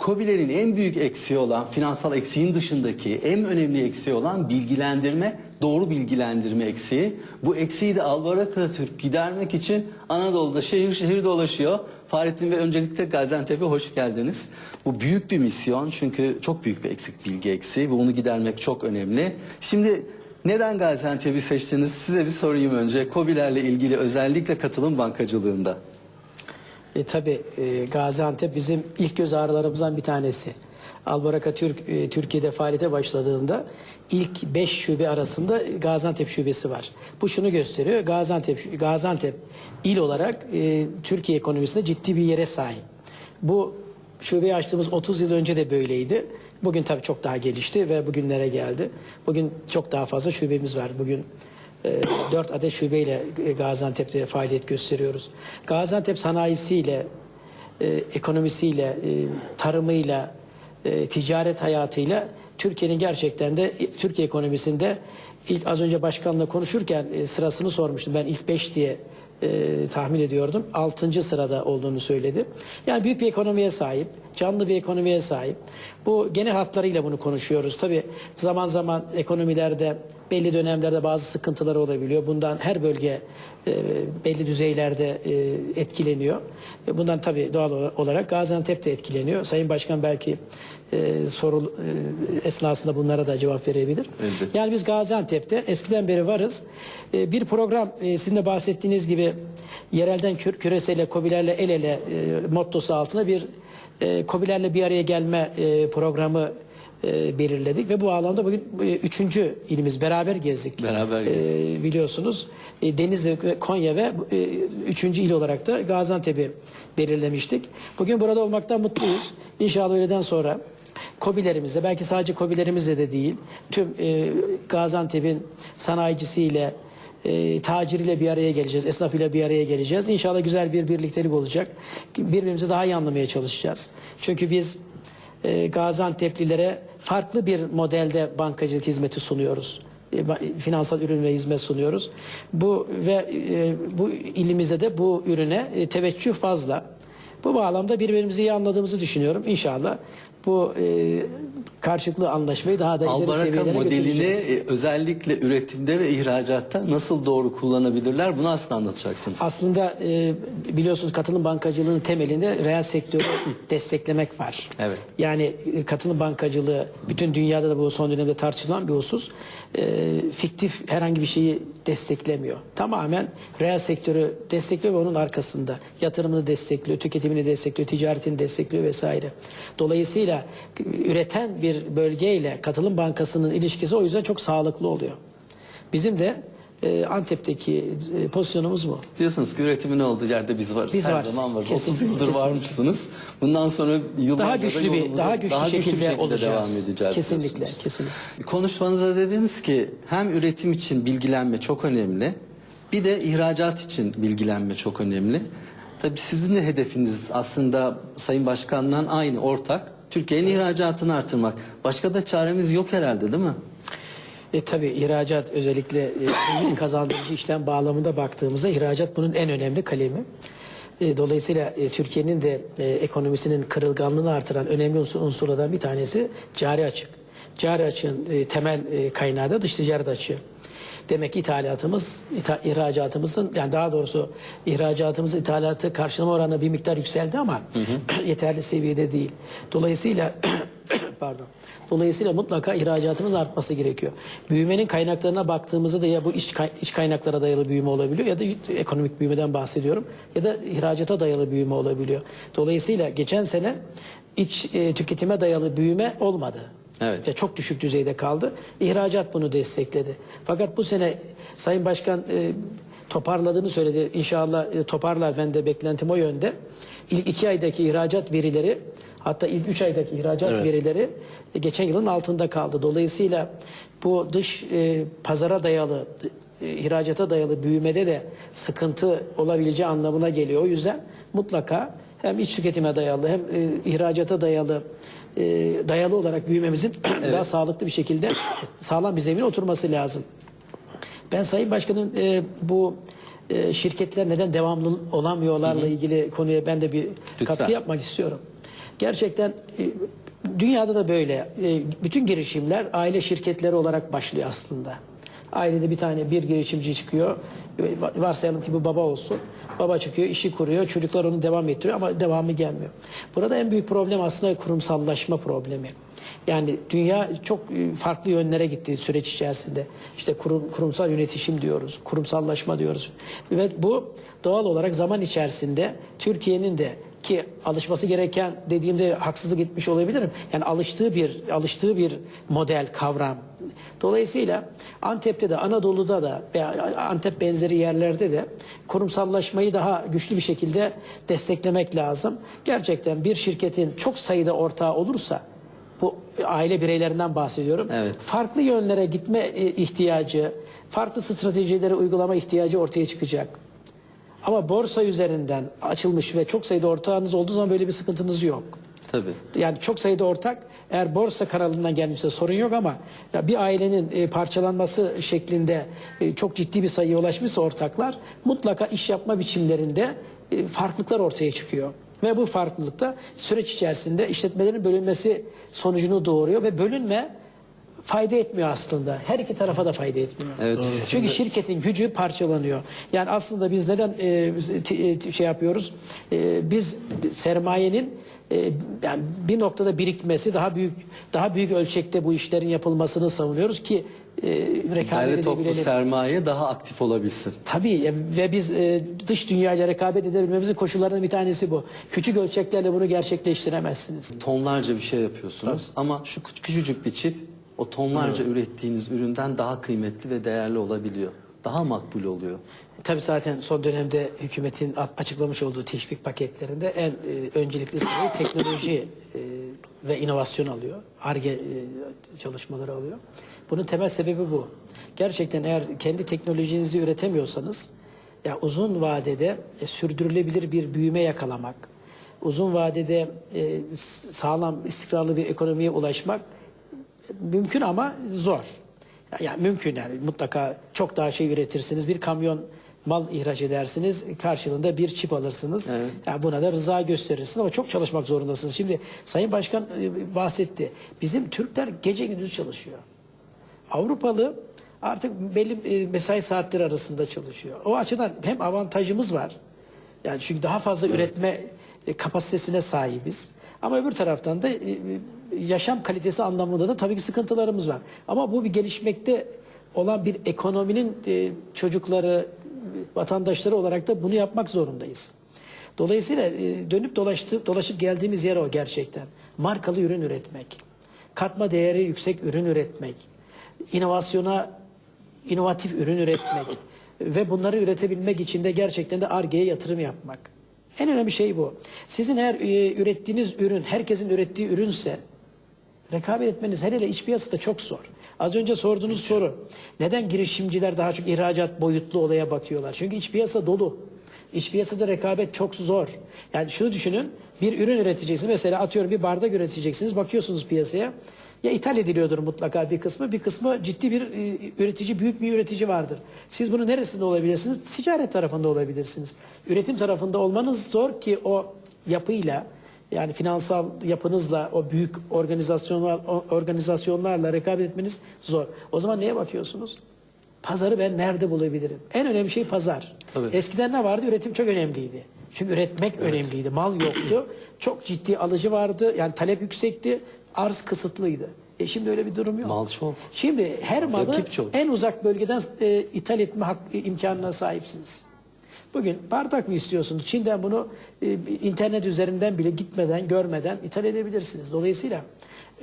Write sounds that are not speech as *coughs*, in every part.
KOBİ'lerin en büyük eksiği olan, finansal eksiğin dışındaki en önemli eksiği olan bilgilendirme, doğru bilgilendirme eksiği. Bu eksiği de Albarak'a Türk gidermek için Anadolu'da şehir şehir dolaşıyor. Fahrettin ve öncelikle Gaziantep'e hoş geldiniz. Bu büyük bir misyon çünkü çok büyük bir eksik bilgi eksiği ve onu gidermek çok önemli. Şimdi neden Gaziantep'i seçtiniz? Size bir sorayım önce. KOBİ'lerle ilgili özellikle katılım bankacılığında. E, tabii e, Gaziantep bizim ilk göz ağrılarımızdan bir tanesi. Albaraka Türk e, Türkiye'de faaliyete başladığında ilk 5 şube arasında Gaziantep şubesi var. Bu şunu gösteriyor. Gaziantep Gaziantep il olarak e, Türkiye ekonomisinde ciddi bir yere sahip. Bu şubeyi açtığımız 30 yıl önce de böyleydi. Bugün tabii çok daha gelişti ve bugünlere geldi. Bugün çok daha fazla şubemiz var. Bugün 4 adet şubeyle e, Gaziantep'te faaliyet gösteriyoruz. Gaziantep sanayisiyle, e, ekonomisiyle, e, tarımıyla, e, ticaret hayatıyla Türkiye'nin gerçekten de e, Türkiye ekonomisinde ilk az önce başkanla konuşurken e, sırasını sormuştum. Ben ilk 5 diye e, tahmin ediyordum. 6. sırada olduğunu söyledi. Yani büyük bir ekonomiye sahip, canlı bir ekonomiye sahip. Bu genel hatlarıyla bunu konuşuyoruz. Tabii zaman zaman ekonomilerde belli dönemlerde bazı sıkıntılar olabiliyor. Bundan her bölge e, belli düzeylerde e, etkileniyor. E, bundan tabii doğal olarak Gaziantep de etkileniyor. Sayın Başkan belki e, soru e, esnasında bunlara da cevap verebilir. Elbette. Yani biz Gaziantep'te eskiden beri varız. E, bir program e, sizin de bahsettiğiniz gibi yerelden kü- küresele, kobilerle el ele e, mottosu altında bir e, kobilerle bir araya gelme e, programı e, belirledik ve bu alanda bugün e, üçüncü ilimiz beraber gezdik. Beraber gezdik. E, biliyorsunuz e, Denizli ve Konya ve e, üçüncü il olarak da Gaziantep'i belirlemiştik. Bugün burada olmaktan mutluyuz. İnşallah öğleden sonra KOBİ'lerimizle belki sadece KOBİ'lerimizle de değil tüm e, Gaziantep'in sanayicisiyle e, taciriyle bir araya geleceğiz, esnafıyla bir araya geleceğiz. İnşallah güzel bir birliktelik olacak. Birbirimizi daha iyi anlamaya çalışacağız. Çünkü biz e, Gaziantep'lilere farklı bir modelde bankacılık hizmeti sunuyoruz. E, Finansal ürün ve hizmet sunuyoruz. Bu ve e, bu ilimizde de bu ürüne e, teveccüh fazla. Bu bağlamda birbirimizi iyi anladığımızı düşünüyorum. İnşallah bu e, karşılıklı anlaşmayı daha da ileri Albaraka seviyelere modelini e, özellikle üretimde ve ihracatta nasıl doğru kullanabilirler bunu aslında anlatacaksınız. Aslında e, biliyorsunuz katılım bankacılığının temelinde reel sektörü *coughs* desteklemek var. Evet. Yani e, katılım bankacılığı bütün dünyada da bu son dönemde tartışılan bir husus. E, fiktif herhangi bir şeyi desteklemiyor. Tamamen reel sektörü destekliyor ve onun arkasında yatırımını destekliyor, tüketimini destekliyor, ticaretini destekliyor vesaire. Dolayısıyla üreten bir bölgeyle katılım bankasının ilişkisi o yüzden çok sağlıklı oluyor. Bizim de e, Antep'teki e, pozisyonumuz bu. Biliyorsunuz ki üretimin olduğu yerde biz varız. Biz Her varız. zaman varız. Kesinlikle, 30 yıldır kesinlikle. varmışsınız. Bundan sonra yıllarca Daha da güçlü bir daha güçlü, daha şekilde, bir şekilde olacağız. devam edeceğiz Kesinlikle, diyorsunuz. kesinlikle. Konuşmanızda dediniz ki hem üretim için bilgilenme çok önemli. Bir de ihracat için bilgilenme çok önemli. Tabii sizin de hedefiniz aslında Sayın Başkan'la aynı ortak. Türkiye'nin ihracatını artırmak. Başka da çaremiz yok herhalde değil mi? E, tabii ihracat özellikle e, döviz kazandırıcı işlem bağlamında baktığımızda ihracat bunun en önemli kalemi. E, dolayısıyla e, Türkiye'nin de e, ekonomisinin kırılganlığını artıran önemli unsur, unsurlardan bir tanesi cari açık. Cari açığın e, temel e, kaynağı da dış ticaret açığı. Demek ki ithalatımız, itha- ihracatımızın yani daha doğrusu ihracatımızın ithalatı karşılama oranı bir miktar yükseldi ama *clears throat* yeterli seviyede değil. Dolayısıyla *clears throat* pardon. Dolayısıyla mutlaka ihracatımız artması gerekiyor. Büyümenin kaynaklarına baktığımızda da ya bu iç, iç kaynaklara dayalı büyüme olabiliyor ya da ekonomik büyümeden bahsediyorum ya da ihracata dayalı büyüme olabiliyor. Dolayısıyla geçen sene iç e, tüketime dayalı büyüme olmadı. Evet. Ve çok düşük düzeyde kaldı. İhracat bunu destekledi. Fakat bu sene Sayın Başkan e, toparladığını söyledi. İnşallah e, toparlar. Ben de beklentim o yönde. İlk iki aydaki ihracat verileri hatta ilk üç aydaki ihracat Evet. verileri e, geçen yılın altında kaldı. Dolayısıyla bu dış e, pazara dayalı e, ihracata dayalı büyümede de sıkıntı olabileceği anlamına geliyor. O yüzden mutlaka hem iç tüketime dayalı hem e, ihracata dayalı e, dayalı olarak büyümemizin *clears throat* daha sağlıklı bir şekilde *clears throat* sağlam bir zemine oturması lazım. Ben Sayın Başkan'ın e, bu e, şirketler neden devamlı olamıyorlarla ilgili konuya ben de bir Lütfen. katkı yapmak istiyorum. Gerçekten e, dünyada da böyle. E, bütün girişimler aile şirketleri olarak başlıyor aslında. Ailede bir tane bir girişimci çıkıyor. E, Varsayalım ki bu baba olsun. Baba çıkıyor, işi kuruyor, çocuklar onu devam ettiriyor ama devamı gelmiyor. Burada en büyük problem aslında kurumsallaşma problemi. Yani dünya çok farklı yönlere gitti süreç içerisinde. İşte kurum, kurumsal yönetişim diyoruz, kurumsallaşma diyoruz. Ve bu doğal olarak zaman içerisinde Türkiye'nin de ki alışması gereken dediğimde haksızlık etmiş olabilirim. Yani alıştığı bir alıştığı bir model, kavram. Dolayısıyla Antep'te de Anadolu'da da ve Antep benzeri yerlerde de kurumsallaşmayı daha güçlü bir şekilde desteklemek lazım. Gerçekten bir şirketin çok sayıda ortağı olursa bu aile bireylerinden bahsediyorum. Evet. Farklı yönlere gitme e, ihtiyacı, farklı stratejileri uygulama ihtiyacı ortaya çıkacak. Ama borsa üzerinden açılmış ve çok sayıda ortağınız olduğu zaman böyle bir sıkıntınız yok. Tabii. Yani çok sayıda ortak eğer borsa kanalından gelmişse sorun yok ama ya bir ailenin e, parçalanması şeklinde e, çok ciddi bir sayıya ulaşmışsa ortaklar mutlaka iş yapma biçimlerinde e, farklılıklar ortaya çıkıyor. Ve bu farklılıkta süreç içerisinde işletmelerin bölünmesi sonucunu doğuruyor ve bölünme fayda etmiyor aslında. Her iki tarafa da fayda etmiyor. Evet. Çünkü şirketin gücü parçalanıyor. Yani aslında biz neden e, biz, t- e, t- şey yapıyoruz? E, biz sermayenin e, yani bir noktada birikmesi daha büyük daha büyük ölçekte bu işlerin yapılmasını savunuyoruz ki e, rekabet Derli toplu sermaye daha aktif olabilsin. Tabii e, ve biz e, dış dünyayla rekabet edebilmemizin koşullarından bir tanesi bu. Küçük ölçeklerle bunu gerçekleştiremezsiniz. Tonlarca bir şey yapıyorsunuz ama şu küç- küçücük bir çip o tonlarca ürettiğiniz üründen daha kıymetli ve değerli olabiliyor. Daha makbul oluyor. Tabii zaten son dönemde hükümetin açıklamış olduğu teşvik paketlerinde en e, öncelikli sırayı teknoloji e, ve inovasyon alıyor. ARGE e, çalışmaları alıyor. Bunun temel sebebi bu. Gerçekten eğer kendi teknolojinizi üretemiyorsanız ya uzun vadede e, sürdürülebilir bir büyüme yakalamak, uzun vadede e, sağlam, istikrarlı bir ekonomiye ulaşmak mümkün ama zor. Yani mümkün yani mutlaka çok daha şey üretirsiniz. Bir kamyon mal ihraç edersiniz. Karşılığında bir çip alırsınız. Evet. Yani buna da rıza gösterirsiniz ama çok çalışmak zorundasınız. Şimdi Sayın Başkan e, bahsetti. Bizim Türkler gece gündüz çalışıyor. Avrupalı artık belli e, mesai saatleri arasında çalışıyor. O açıdan hem avantajımız var. Yani çünkü daha fazla üretme e, kapasitesine sahibiz. Ama öbür taraftan da yaşam kalitesi anlamında da tabii ki sıkıntılarımız var. Ama bu bir gelişmekte olan bir ekonominin e, çocukları, vatandaşları olarak da bunu yapmak zorundayız. Dolayısıyla e, dönüp dolaştı, dolaşıp geldiğimiz yer o gerçekten. Markalı ürün üretmek, katma değeri yüksek ürün üretmek, inovasyona inovatif ürün üretmek *clears throat* ve bunları üretebilmek için de gerçekten de Ar-Ge'ye yatırım yapmak. En önemli şey bu. Sizin eğer e, ürettiğiniz ürün herkesin ürettiği ürünse rekabet etmeniz hele hele iç piyasada çok zor. Az önce sorduğunuz soru neden girişimciler daha çok ihracat boyutlu olaya bakıyorlar? Çünkü iç piyasa dolu. İç piyasada rekabet çok zor. Yani şunu düşünün bir ürün üreteceksiniz. Mesela atıyorum bir bardak üreteceksiniz. Bakıyorsunuz piyasaya. Ya ithal ediliyordur mutlaka bir kısmı. Bir kısmı ciddi bir e, üretici, büyük bir üretici vardır. Siz bunu neresinde olabilirsiniz? Ticaret tarafında olabilirsiniz. Üretim tarafında olmanız zor ki o yapıyla yani finansal yapınızla o büyük organizasyonlar organizasyonlarla rekabet etmeniz zor. O zaman neye bakıyorsunuz? Pazarı ben nerede bulabilirim? En önemli şey pazar. Tabii. Eskiden ne vardı? Üretim çok önemliydi. Çünkü üretmek önemliydi. Mal yoktu. *clears throat* Çok ciddi alıcı vardı. Yani talep yüksekti. Arz kısıtlıydı. E şimdi öyle bir durum yok. Mal çok. Şimdi her malı en uzak bölgeden e, ithal etme hak, imkanına sahipsiniz. Bugün bardak mı istiyorsunuz? Çin'den bunu e, internet üzerinden bile gitmeden, görmeden ithal edebilirsiniz. Dolayısıyla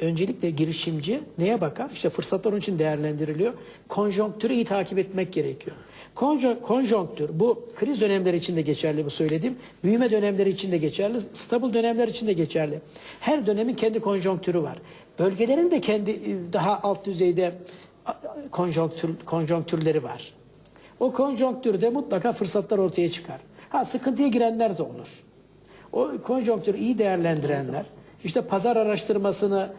öncelikle girişimci neye bakar? İşte fırsatlar onun için değerlendiriliyor. Konjonktürü iyi takip etmek gerekiyor. Konjo- Konjonktür bu kriz dönemleri için de geçerli bu söylediğim. Büyüme dönemleri için de geçerli. Stabil dönemler için de geçerli. Her dönemin kendi konjonktürü var. Bölgelerin de kendi e, daha alt düzeyde konjonktür, konjonktürleri var. O konjonktürde mutlaka fırsatlar ortaya çıkar. Ha sıkıntıya girenler de olur. O konjonktürü iyi değerlendirenler, işte pazar araştırmasını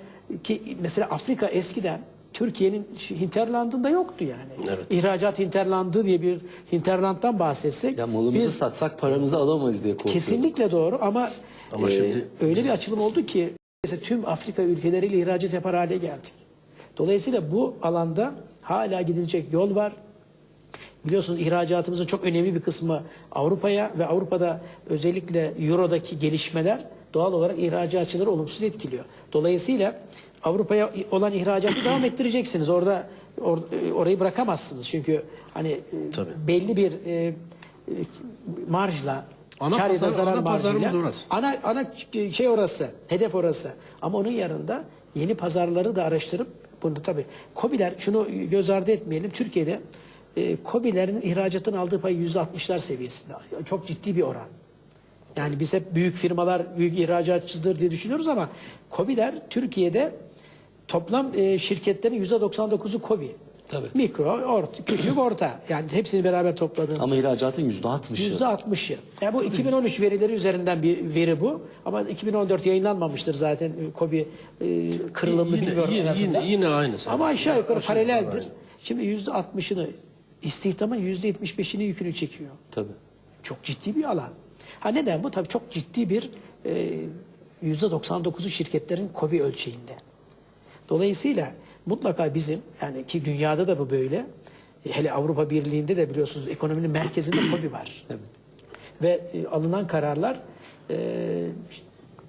ki mesela Afrika eskiden Türkiye'nin hinterlandında yoktu yani. Evet. İhracat hinterlandı diye bir hinterlanddan bahsetsek Ya malımızı biz satsak paramızı alamayız diye korkuyorum. kesinlikle doğru ama, Ama e, şimdi öyle bir açılım oldu ki mesela tüm Afrika ülkeleriyle ihracat yapar hale geldik. Dolayısıyla bu alanda hala gidilecek yol var. Biliyorsunuz ihracatımızın çok önemli bir kısmı Avrupa'ya ve Avrupa'da özellikle Euro'daki gelişmeler doğal olarak ihracatçıları olumsuz etkiliyor. Dolayısıyla Avrupa'ya olan ihracatı devam ettireceksiniz. Orada or- orayı bırakamazsınız. Çünkü hani e, Tabii. belli bir e, e, marjla Ana kar ya da pazar- zarar ana marjıyla orası. ana ana şey orası, hedef orası. Ama onun yanında yeni pazarları da araştırıp bunu tabii KOBİ'ler şunu göz ardı etmeyelim. Türkiye'de e, KOBİ'lerin ihracatın aldığı pay %60'lar seviyesinde. Çok ciddi bir oran. Yani biz hep büyük firmalar büyük ihracatçıdır diye düşünüyoruz ama KOBİ'ler Türkiye'de toplam e, şirketlerin %99'u KOBİ. Tabii. Mikro, orta, küçük, orta. Yani hepsini beraber topladığımız. Ama ihracatın yüzde altmışı. Yüzde 60'ı. Yani bu 2013 verileri üzerinden bir veri bu. Ama 2014 yayınlanmamıştır zaten KOBİ e, kırılımını Yine- bilmiyorum yine- en azından. yine- yine aynı. Ama aşağı yukarı paraleldir. aynı. Şimdi yüzde 60'ını istihdamın yüzde 75'ini yükünü çekiyor. Tabii. Çok ciddi bir alan. Ha neden bu? Tabii çok ciddi bir e, yüzde 99'u şirketlerin KOBİ ölçeğinde. Dolayısıyla mutlaka bizim yani ki dünyada da bu böyle. Hele Avrupa Birliği'nde de biliyorsunuz ekonominin merkezinde *clears throat* KOBİ var. Evet. Ve e, alınan kararlar e,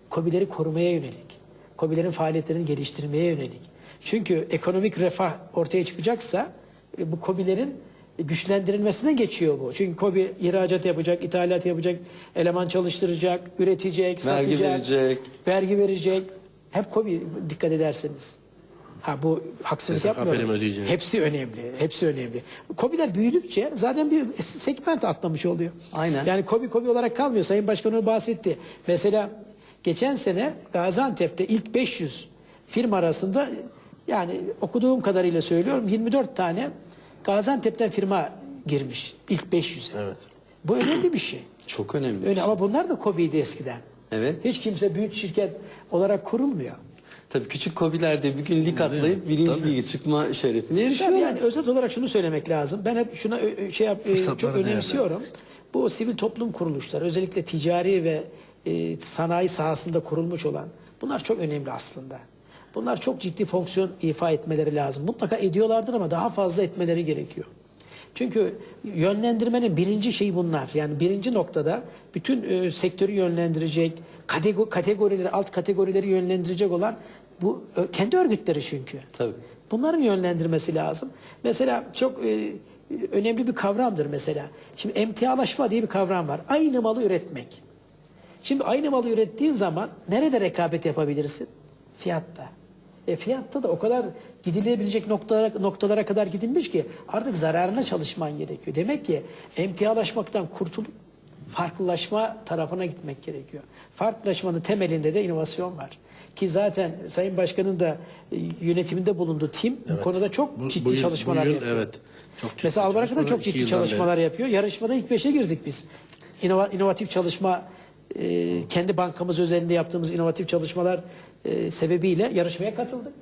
KOBİ'leri korumaya yönelik. KOBİ'lerin faaliyetlerini geliştirmeye yönelik. Çünkü ekonomik refah ortaya çıkacaksa e, bu KOBİ'lerin güçlendirilmesine geçiyor bu. Çünkü KOBİ ihracat yapacak, ithalat yapacak, eleman çalıştıracak, üretecek, Vergi satacak, verecek. vergi verecek. Hep KOBİ dikkat ederseniz. Ha bu haksızlık SSK yapmıyorum. Hepsi önemli. Hepsi önemli. KOBİ'ler büyüdükçe zaten bir segment atlamış oluyor. Aynen. Yani KOBİ KOBİ olarak kalmıyor. Sayın Başkan onu bahsetti. Mesela geçen sene Gaziantep'te ilk 500 firma arasında yani okuduğum kadarıyla söylüyorum 24 tane Gaziantep'ten firma girmiş ilk 500'e. Evet. Bu önemli bir şey. *clears throat* Çok önemli. Öyle şey. ama bunlar da KOBİ'ydi eskiden. Evet. Hiç kimse büyük şirket olarak kurulmuyor. Tabii küçük kobiler de bir gün lig atlayıp birinci Tabii. lige çıkma şerefine Tabii erişiyorlar. yani özet olarak şunu söylemek lazım. Ben hep şuna ö- şey yap, e, çok önemsiyorum. Bu sivil toplum kuruluşları özellikle ticari ve e, sanayi sahasında kurulmuş olan bunlar çok önemli aslında. Bunlar çok ciddi fonksiyon ifa etmeleri lazım. Mutlaka ediyorlardır ama daha fazla etmeleri gerekiyor. Çünkü yönlendirmenin birinci şeyi bunlar. Yani birinci noktada bütün e, sektörü yönlendirecek, kategori, kategorileri, alt kategorileri yönlendirecek olan bu ö, kendi örgütleri çünkü. Tabii. Bunların yönlendirmesi lazım. Mesela çok e, önemli bir kavramdır mesela. Şimdi emtialaşma diye bir kavram var. Aynı malı üretmek. Şimdi aynı malı ürettiğin zaman nerede rekabet yapabilirsin? Fiyatta. E fiyatta da o kadar gidilebilecek noktalara, noktalara kadar gidilmiş ki artık zararına çalışman gerekiyor. Demek ki emtialaşmaktan kurtulup farklılaşma tarafına gitmek gerekiyor. Farklılaşmanın temelinde de inovasyon var. Ki zaten Sayın Başkan'ın da e, yönetiminde bulunduğu tim bu konuda çok Bu- ciddi bu yıl- çalışmalar bu yıl yapıyor. evet, çok ciddi Mesela Albaraka'da çok ciddi çalışmalar yapıyor. Yarışmada ilk beşe girdik biz. İnova, inovatif çalışma, e, kendi bankamız özelinde yaptığımız inovatif çalışmalar e, sebebiyle yarışmaya katıldık.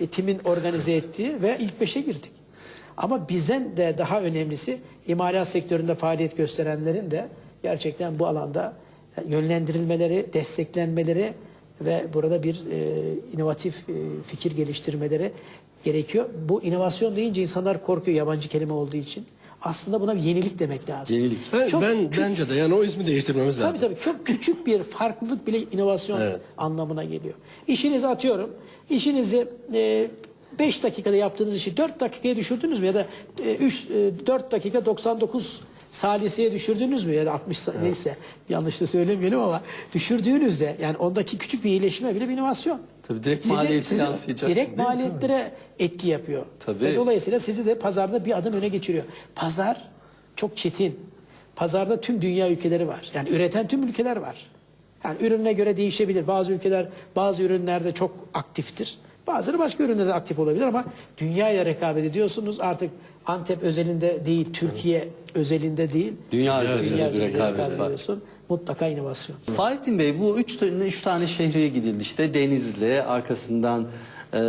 E, timin organize ettiği ve ilk beşe girdik. Ama bizden de daha önemlisi imalat sektöründe faaliyet gösterenlerin de gerçekten bu alanda yönlendirilmeleri, desteklenmeleri ve burada bir e, inovatif e, fikir geliştirmeleri gerekiyor. Bu inovasyon deyince insanlar korkuyor yabancı kelime olduğu için. Aslında buna bir yenilik demek lazım. Yenilik. Ben, Çok ben bence de yani o ismi değiştirmemiz Tabii lazım. tabii çok küçük bir farklılık bile inovasyon Evet. anlamına geliyor. İşinizi atıyorum. İşinizi 5 dakikada yaptığınız işi 4 dakikaya düşürdünüz mü ya da 3 4 dakika 99 saliseye düşürdünüz mü ya da 60 sa- neyse yanlış da söylemeyelim ama düşürdüğünüzde yani ondaki küçük bir iyileşme bile bir inovasyon. Tabii direkt Size- maliyeti size yansıyacak. Direkt maliyetlere etki yapıyor. Tabii. Ve dolayısıyla sizi de pazarda bir adım öne geçiriyor. Pazar çok çetin. Pazarda tüm dünya ülkeleri var. Yani üreten tüm ülkeler var. Yani ürününe göre değişebilir. Bazı ülkeler bazı ürünlerde çok aktiftir. Bazıları başka ürünlerde aktif olabilir ama dünya ile rekabet ediyorsunuz. Artık Antep özelinde değil, Türkiye özelinde değil. Dünya Dünya bir üzerinde rekabet var. ediyorsun. Mutlaka inovasyon. Fahrettin Bey bu üç tane, üç tane şehre gidildi işte Denizli arkasından e,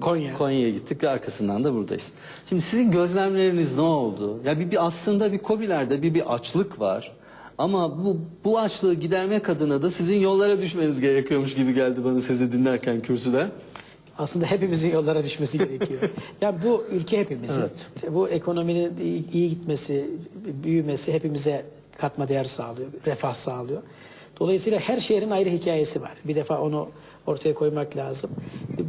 Konya. Konya'ya gittik ve arkasından da buradayız. Şimdi sizin gözlemleriniz ne oldu? Ya bir, bir aslında bir COBİ'lerde bir bir açlık var. Ama bu bu açlığı gidermek adına da sizin yollara düşmeniz gerekiyormuş gibi geldi bana sizi dinlerken kürsüden. Aslında hepimizin yollara düşmesi gerekiyor. *laughs* yani bu ülke hepimizin. Bu ekonominin iyi, iyi gitmesi, büyümesi hepimize katma değer sağlıyor, refah sağlıyor. Dolayısıyla her şehrin ayrı hikayesi var. Bir defa onu ortaya koymak lazım.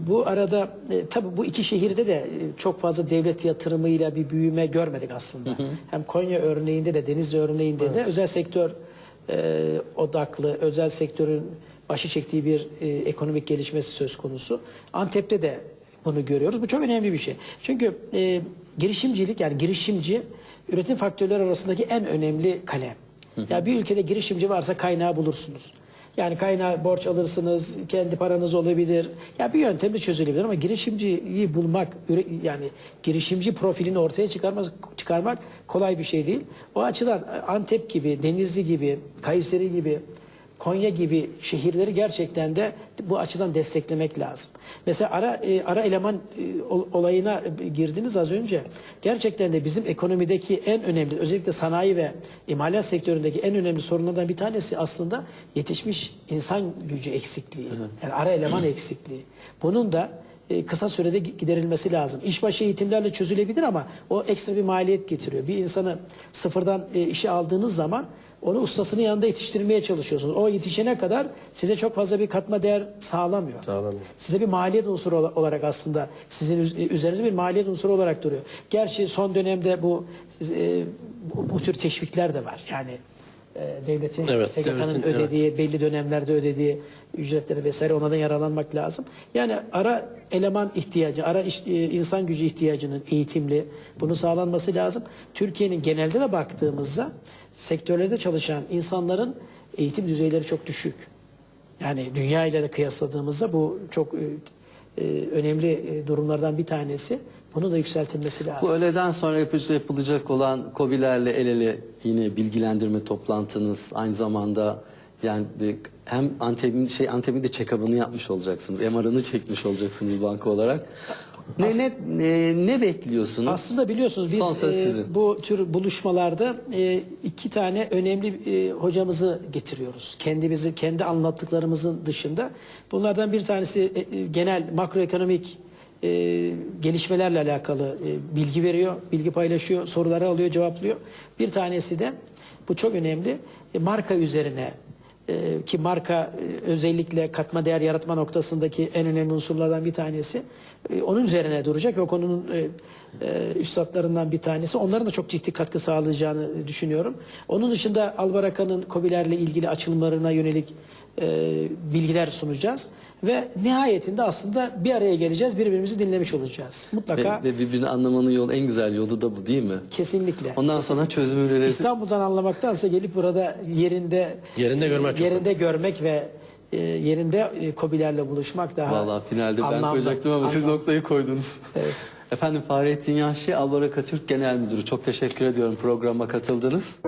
Bu arada e, tabii bu iki şehirde de e, çok fazla devlet yatırımıyla bir büyüme görmedik aslında. Hem Konya örneğinde de Denizli örneğinde de özel sektör e, odaklı, özel sektörün başı çektiği bir e, ekonomik gelişmesi söz konusu. Antep'te de bunu görüyoruz. Bu çok önemli bir şey. Çünkü e, girişimcilik yani girişimci üretim faktörleri arasındaki en önemli kalem. Ya bir ülkede girişimci varsa kaynağı bulursunuz. Yani kaynağı borç alırsınız, kendi paranız olabilir. Ya bir yöntemle çözülebilir ama girişimciyi bulmak, yani girişimci profilini ortaya çıkarmak, çıkarmak kolay bir şey değil. O açıdan Antep gibi, Denizli gibi, Kayseri gibi, Konya gibi şehirleri gerçekten de bu açıdan desteklemek lazım. Mesela ara e, ara eleman e, ol- olayına e, girdiniz az önce. Gerçekten de bizim ekonomideki en önemli özellikle sanayi ve imalat sektöründeki en önemli sorunlardan bir tanesi aslında yetişmiş insan gücü eksikliği. Yani ara eleman eksikliği. Bunun da e, kısa sürede giderilmesi lazım. İşbaşı eğitimlerle çözülebilir ama o ekstra bir maliyet getiriyor. Bir insanı sıfırdan e, işe aldığınız zaman onu ustasının yanında yetiştirmeye çalışıyorsunuz. O yetişene kadar size çok fazla bir katma değer sağlamıyor. Sağlamıyor. Size bir maliyet unsuru ola- olarak aslında sizin üz- üzerinizde bir maliyet unsuru olarak duruyor. Gerçi son dönemde bu e, bu, bu tür teşvikler de var. Yani e, devletin, Evet, SGK'nın devletin, evet. ödediği, belli dönemlerde ödediği ücretleri vesaire onlardan yararlanmak lazım. Yani ara eleman ihtiyacı, ara iş- e, insan gücü ihtiyacının eğitimli, bunu sağlanması lazım. Türkiye'nin genelde de baktığımızda sektörlerde çalışan insanların eğitim düzeyleri çok düşük. Yani dünya ile de kıyasladığımızda bu çok e, e, önemli durumlardan bir tanesi. Bunu da yükseltilmesi lazım. Bu öğleden sonra yapılacak olan COBİ'lerle el ele yine bilgilendirme toplantınız aynı zamanda yani hem Antep'in şey Antep'in de check-up'ını yapmış olacaksınız. MR'ını çekmiş olacaksınız banka olarak. Ne ne ne, ne bekliyorsunuz? Aslında biliyorsunuz biz e, bu tür buluşmalarda e, iki tane önemli e, hocamızı getiriyoruz. Kendimizi, kendi anlattıklarımızın dışında. Bunlardan bir tanesi e, e, genel makroekonomik e, gelişmelerle alakalı e, bilgi veriyor, bilgi paylaşıyor, soruları alıyor, cevaplıyor. Bir tanesi de bu çok önemli e, marka üzerine e, ki marka e, özellikle katma değer yaratma noktasındaki en önemli unsurlardan bir tanesi. E, onun üzerine duracak ve o konunun e, e, üstadlarından bir tanesi. Onların da çok ciddi katkı sağlayacağını düşünüyorum. Onun dışında Albaraka'nın COBİ'lerle ilgili açılımlarına yönelik e, bilgiler sunacağız. Ve nihayetinde aslında bir araya geleceğiz, birbirimizi dinlemiş olacağız. Mutlaka Ve, ve birbirini anlamanın yolu en güzel yolu da bu değil mi? kesinlikle. Ondan sonra çözüm üreleri İstanbul'dan anlamaktansa gelip burada yerinde Yerinde görmek çok yerinde görmek ve e, yerinde e, kobilerle buluşmak daha Vallahi finalde ben anlamlı. koyacaktım ama siz noktayı koydunuz. Evet. Efendim Fahrettin Yahşi, Albaraka Türk Genel Müdürü. Çok teşekkür ediyorum programa katıldınız.